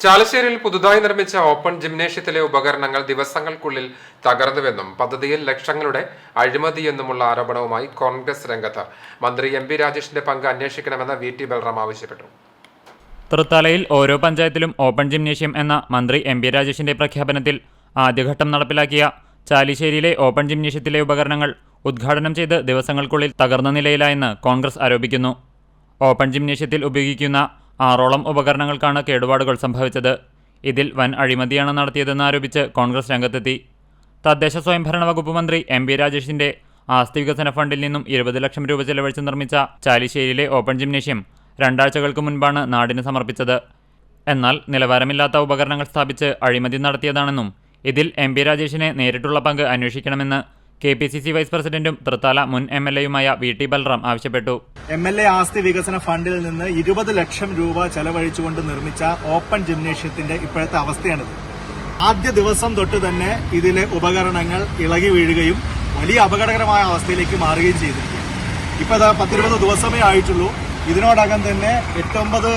ചാലശ്ശേരിയിൽ പുതുതായി നിർമ്മിച്ച ഓപ്പൺ ജിംനേഷ്യത്തിലെ ഉപകരണങ്ങൾ ദിവസങ്ങൾക്കുള്ളിൽ തകർന്നുവെന്നും പദ്ധതിയിൽ ലക്ഷങ്ങളുടെ അഴിമതിയെന്നുമുള്ള ആരോപണവുമായി കോൺഗ്രസ് രംഗത്ത്. മന്ത്രി എം പി രാജേഷിന്റെ പങ്ക് അന്വേഷിക്കണമെന്ന് വി ടി ബൽറാം ആവശ്യപ്പെട്ടു. തൃത്താലയിൽ ഓരോ പഞ്ചായത്തിലും ഓപ്പൺ ജിംനേഷ്യം എന്ന മന്ത്രി എം പി രാജേഷിന്റെ പ്രഖ്യാപനത്തിൽ ആദ്യഘട്ടം നടപ്പിലാക്കിയ ചാലിശ്ശേരിയിലെ ഓപ്പൺ ജിംനേഷ്യത്തിലെ ഉപകരണങ്ങൾ ഉദ്ഘാടനം ചെയ്ത് ദിവസങ്ങൾക്കുള്ളിൽ തകർന്ന നിലയിലായെന്ന് കോൺഗ്രസ് ആരോപിക്കുന്നു. ഓപ്പൺ ജിംനേഷ്യത്തിൽ ഉപയോഗിക്കുന്ന ആറോളം ഉപകരണങ്ങൾക്കാണ് കേടുപാടുകൾ സംഭവിച്ചത്. ഇതിൽ വൻ അഴിമതിയാണ് നടത്തിയതെന്ന് ആരോപിച്ച് കോൺഗ്രസ് രംഗത്തെത്തി. തദ്ദേശ സ്വയംഭരണ വകുപ്പ് മന്ത്രി എം പി രാജേഷിന്റെ ആസ്തി വികസന ഫണ്ടിൽ നിന്നും ഇരുപത് ലക്ഷം രൂപ ചെലവഴിച്ച് നിർമ്മിച്ച ചാലിശ്ശേരിയിലെ ഓപ്പൺ ജിംനേഷ്യം രണ്ടാഴ്ചകൾക്ക് മുൻപാണ് നാടിന് സമർപ്പിച്ചത്. എന്നാൽ നിലവാരമില്ലാത്ത ഉപകരണങ്ങൾ സ്ഥാപിച്ച് അഴിമതി നടത്തിയതാണെന്നും ഇതിൽ എം പി രാജേഷിനെ നേരിട്ടുള്ള പങ്ക് അന്വേഷിക്കണമെന്ന് K P C C vice പ്രസിഡന്റും തൃത്താല മുൻ എം എൽ എയുമായ വി ടി ബൽറാം ആവശ്യപ്പെട്ടു. എം എൽ എ ആസ്തി വികസന ഫണ്ടിൽ നിന്ന് ഇരുപത് ലക്ഷം രൂപ ചെലവഴിച്ചുകൊണ്ട് നിർമ്മിച്ച ഓപ്പൺ ജിംനേഷ്യത്തിന്റെ ഇപ്പോഴത്തെ അവസ്ഥയാണിത്. ആദ്യ ദിവസം തൊട്ട് തന്നെ ഇതിലെ ഉപകരണങ്ങൾ ഇളകി വീഴുകയും വലിയ അപകടകരമായ അവസ്ഥയിലേക്ക് മാറുകയും ചെയ്തിരിക്കുകയാണ് ഇപ്പൊ പത്തിരുപത് ദിവസമേ ആയിട്ടുള്ളൂ. ഇതിനോടകം തന്നെ എട്ടൊമ്പത്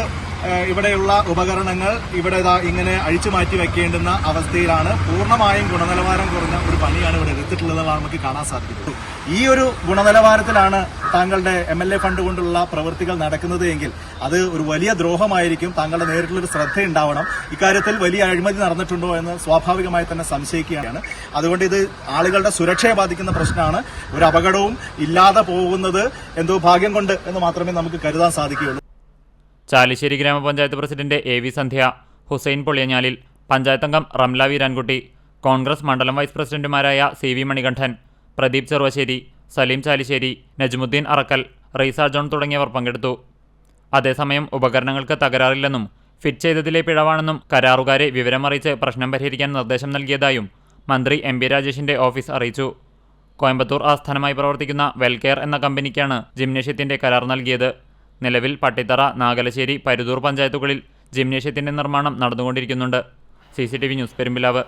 ഇവിടെയുള്ള ഉപകരണങ്ങൾ ഇവിടെ ഇങ്ങനെ അഴിച്ചു മാറ്റി വെക്കേണ്ടുന്ന അവസ്ഥയിലാണ് പൂർണമായും ഗുണനിലവാരം കുറഞ്ഞ ഒരു പണിയാണ് ഇവിടെ എടുത്തിട്ടുള്ളതെന്നാണ് നമുക്ക് കാണാൻ സാധിക്കുന്നത്. ഈ ഒരു ഗുണനിലവാരത്തിലാണ് താങ്കളുടെ എം എൽ എ ഫണ്ട് കൊണ്ടുള്ള പ്രവൃത്തികൾ നടക്കുന്നത് എങ്കിൽ അത് ഒരു വലിയ ദ്രോഹമായിരിക്കും. താങ്കളുടെ നേരിട്ടുള്ള ഒരു ശ്രദ്ധ ഉണ്ടാവണം. ഇക്കാര്യത്തിൽ വലിയ അഴിമതി നടന്നിട്ടുണ്ടോ എന്ന് സ്വാഭാവികമായി തന്നെ സംശയിക്കുകയാണ്. അതുകൊണ്ട് ഇത് ആളുകളുടെ സുരക്ഷയെ ബാധിക്കുന്ന പ്രശ്നമാണ്. ഒരു അപകടവും ഇല്ലാതെ പോകുന്നത് എന്തോ ഭാഗ്യം കൊണ്ട് എന്ന് മാത്രമേ നമുക്ക് കരുതാൻ സാധിക്കുകയുള്ളൂ. ചാലിശ്ശേരി ഗ്രാമപഞ്ചായത്ത് president A V Sandhya Hussain Poliyanjalil പഞ്ചായത്തംഗം Ramla Veerankutty Congress മണ്ഡലം വൈസ് പ്രസിഡന്റുമാരായ C V Manikandan Pradeep Cheruvassery Saleem Chalissery Najmuddeen Arakkal Reesa John തുടങ്ങിയവർ പങ്കെടുത്തു. അതേസമയം ഉപകരണങ്ങൾക്ക് തകരാറില്ലെന്നും ഫിറ്റ് ചെയ്തതിലെ പിഴവാണെന്നും കരാറുകാരെ വിവരമറിയിച്ച് പ്രശ്നം പരിഹരിക്കാൻ നിർദ്ദേശം നൽകിയതായും മന്ത്രി എം പി രാജേഷിന്റെ ഓഫീസ് അറിയിച്ചു. കോയമ്പത്തൂർ ആസ്ഥാനമായി പ്രവർത്തിക്കുന്ന വെൽകെയർ എന്ന കമ്പനിക്കാണ് ജിംനേഷ്യത്തിന്റെ കരാർ നൽകിയത്. നിലവിൽ പട്ടിത്തറ നാഗലശ്ശേരി പരുതൂർ പഞ്ചായത്തുകളിൽ ജിംനേഷ്യത്തിന്റെ നിർമ്മാണം നടന്നുകൊണ്ടിരിക്കുന്നുണ്ട്. C news Perumpilavu.